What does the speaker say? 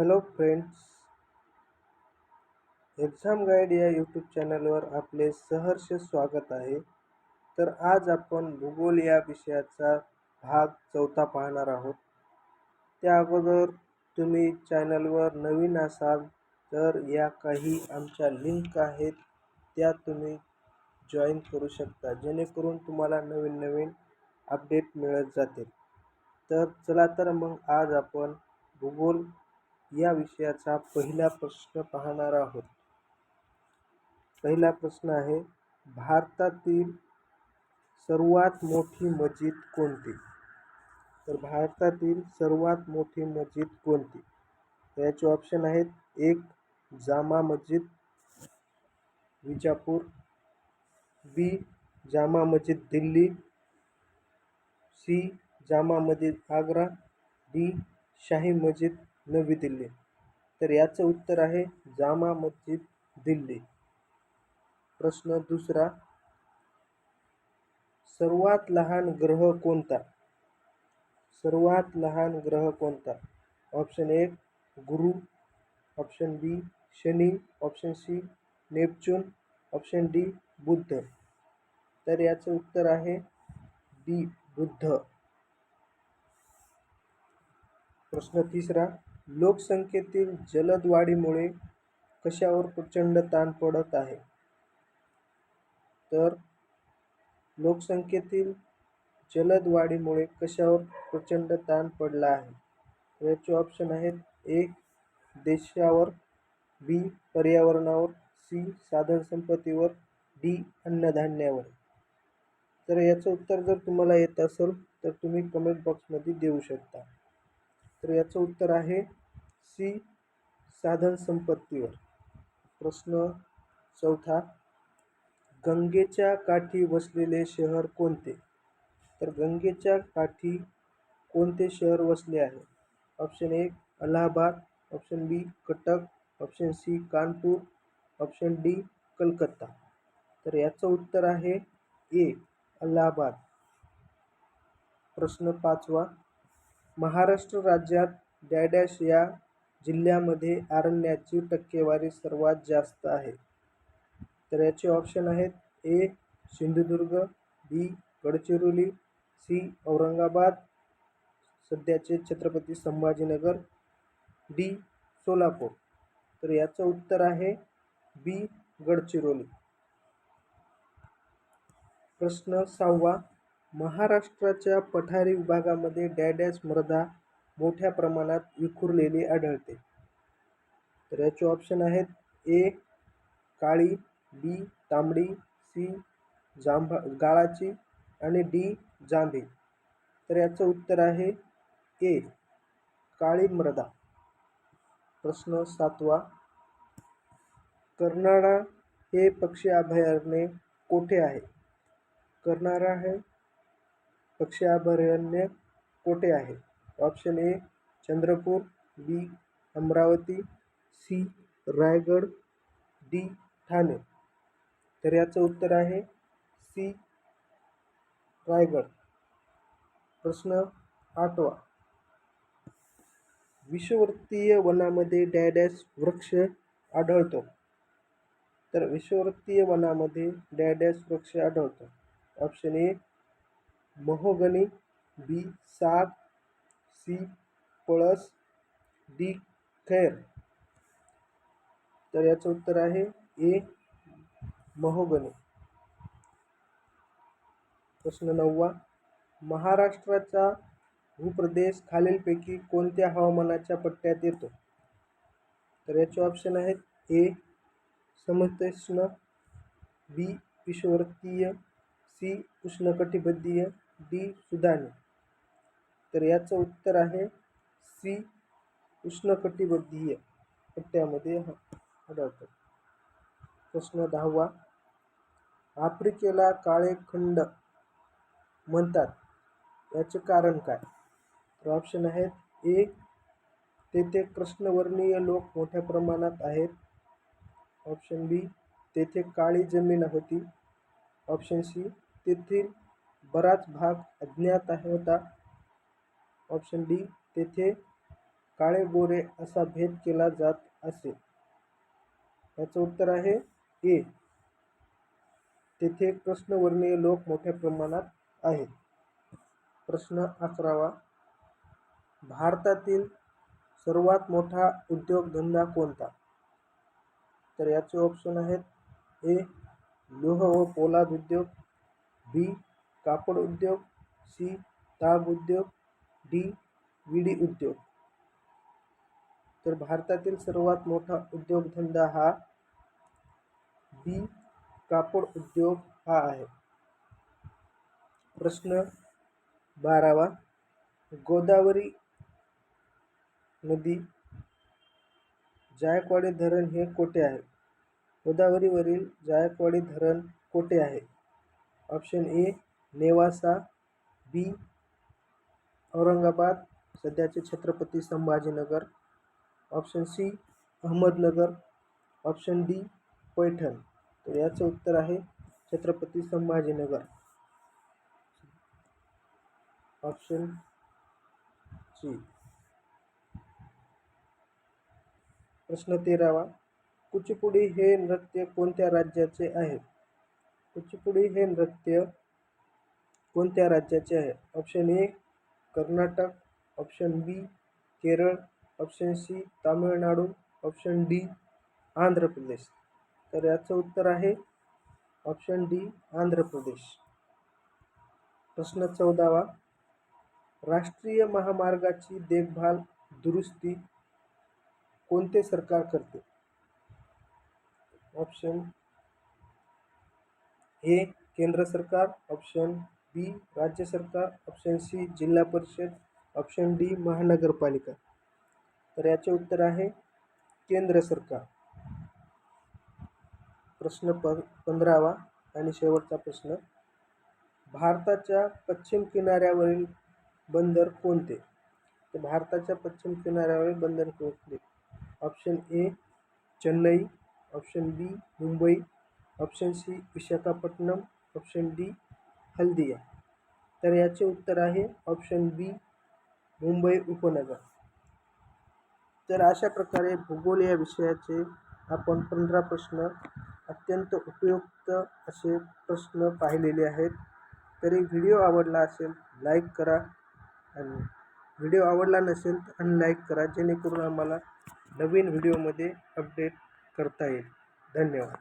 Hello friends exam guide या YouTube चॅनलवर आपले सहर्ष स्वागत आहे. तर आज आपण भूगोल या विषयाचा भाग चौथा पाहणार आहोत. त्या अगोदर तुम्ही चॅनलवर नवीन असाल तर या काही आमच्या लिंक आहेत. त्या तुम्ही जॉईन करू शकता. जेणेकरून तुम्हाला नवीन नवीन अपडेट मिळत जातील. तर चला तर मग आज आपण भूगोल या विषयाचा पहिला प्रश्न पाहणार आहोत. पहिला प्रश्न आहे भारतातील सर्वात मोठी मस्जिद कोणती? तर भारतातील सर्वात मोठी मस्जिद कोणती? याचे ऑप्शन आहेत एक जामा मस्जिद विजापूर बी जामा मस्जिद दिल्ली सी जामा मस्जिद आग्रा डी शाही मस्जिद नवी दिल्ली. तर याचं उत्तर आहे जामा मस्जिद दिल्ली. प्रश्न दुसरा सर्वात लहान ग्रह कोणता? सर्वात लहान ग्रह कोणता? ऑप्शन एक गुरु. Option B Shani. Option C Neptune. Option D Buddha. तर याचं उत्तर आहे डी बुद्ध. प्रश्न तिसरा लोकसंख्येतील जलद वाढीमुळे कशावर प्रचंड ताण पडत आहे? तर लोकसंख्येतील जलद वाढीमुळे कशावर प्रचंड ताण पडला आहे? याचे ऑप्शन आहेत एक देशावर बी पर्यावरणावर सी साधनसंपत्तीवर डी अन्नधान्यावर. तर याचं उत्तर जर तुम्हाला येत असेल तर तुम्ही कमेंट बॉक्समध्ये देऊ शकता. तर याचं उत्तर आहे सी साधन संपत्तीवर. प्रश्न चौथा गंगेच्या काठी वसलेले शहर कोणते? तर गंगेच्या काठी कोणते शहर वसले आहे? ऑप्शन एक Allahabad. Option B Cuttack. Option C Kanpur. Option D Calcutta. तर याचं उत्तर आहे ए अलाहाबाद. प्रश्न पाचवा महाराष्ट्र राज्यात डॅडॅश या जिल्ह्यामध्ये अरण्याची टक्केवारी सर्वात जास्त आहे. तर याचे ऑप्शन आहेत A Sindhudurg B Gadchiroli C Aurangabad सध्याचे छत्रपती संभाजीनगर डी सोलापूर. तर याचं उत्तर आहे बी गडचिरोली. प्रश्न सहावा महाराष्ट्राच्या पठारी विभागामध्ये डॅडॅस मृदा मोठ्या प्रमाणात विखुरलेली आढळते. तर याचे ऑप्शन आहेत ए काळी बी तांबडी सी जांभा गाळाची आणि डी जांभी. तर याचं उत्तर आहे ए काळी मृदा. प्रश्न सातवा कर्नाळा हे पक्षी अभयारण्य कोठे आहे? कर्नाळा हे पक्षी अभयारण्य कोठे आहे? Option A Chandrapur B Amravati C Raigad D Thane. तर याचं उत्तर आहे सी रायगड. प्रश्न आठवा. विषुवृत्तीय वनामध्ये डॅडॅस वृक्ष आढळतो. तर विषुवृत्तीय वनामध्ये डॅडॅस वृक्ष आढळतो. ऑप्शन ए महोगनी बी साग सी पळस डी खैर. तर याचं उत्तर आहे ए महोगनी. प्रश्न नववा महाराष्ट्राचा भूप्रदेश खालीलपैकी कोणत्या हवामानाच्या पट्ट्यात येतो? तर याचे ऑप्शन आहेत ए समशीतोष्ण बी विषुवृत्तीय सी उष्णकटिबंधीय डी सुदानी. तर याचं उत्तर आहे सी उष्णकटिबंधीय. पट्ट्यामध्ये आढळतं प्रश्न दहावा. आफ्रिकेला काळे खंड म्हणतात. याचे कारण काय? तर ऑप्शन आहेत एक तेथे कृष्णवर्णीय लोक मोठ्या प्रमाणात आहेत. ऑप्शन बी तेथे काळी जमीन होती. ऑप्शन सी तेथील बराच भाग अज्ञात आहे होता. ऑप्शन डी तेथे काळे गोरे असा भेद केला जात असे. याचं उत्तर आहे ए तेथे कृष्णवर्णीय लोक मोठ्या प्रमाणात आहेत. प्रश्न अकरावा. भारतातील सर्वात मोठा उद्योगधंदा कोणता? तर याचे ऑप्शन आहेत ए लोह व पोलाद उद्योग बी कापड उद्योग सी ताग उद्योग डी विडी उद्योग. तर भारतातील सर्वात मोठा उद्योगधंदा हा बी कापड उद्योग हा आहे. प्रश्न बारावा. गोदावरी नदी जायकवाडी धरण हे कोठे आहे? गोदावरीवरील जायकवाडी धरण कोठे आहे? Option A Nevasa B Aurangabad सध्याचे Chhatrapati Sambhajinagar option C Ahmednagar option D Paithan. तर याचं उत्तर आहे छत्रपती संभाजीनगर. ऑप्शन सी प्रश्न तेरावा. कुचिपुडी हे नृत्य कोणत्या राज्याचे आहे? कुचिपुडी हे नृत्य कोणत्या राज्याचे आहे? Option A Karnataka. Option B Kerala. Option C Tamil Nadu. Option D Andhra Pradesh तर याचं उत्तर आहे ऑप्शन डी आंध्र प्रदेश प्रश्न चौदावा. राष्ट्रीय महामार्गाची देखभाल दुरुस्ती कोणते सरकार करते? ऑप्शन ए केंद्र सरकार. ऑप्शन बी राज्य सरकार ऑप्शन सी जिल्हा परिषद ऑप्शन डी महानगरपालिका. तर याचे उत्तर आहे केंद्र सरकार. प्रश्न प पंधरावा आणि शेवटचा प्रश्न. भारताच्या पश्चिम किनाऱ्यावरील बंदर कोणते? तर भारताच्या पश्चिम किनाऱ्यावरील बंदर कोणते? Option A Chennai option B Mumbai option C Visakhapatnam option D Haldia तर याचे उत्तर आहे ऑप्शन बी मुंबई उपनगर. तर अशा प्रकारे भूगोल या विषयाचे आपण पंधरा प्रश्न अत्यंत उपयुक्त असे प्रश्न पाहिलेले आहेत. तरी व्हिडिओ आवडला असेल लाईक करा. आणि व्हिडिओ आवडला नसेल तर अनलाईक करा जेणेकरून आम्हाला नवीन व्हिडिओमध्ये अपडेट करता येईल. धन्यवाद.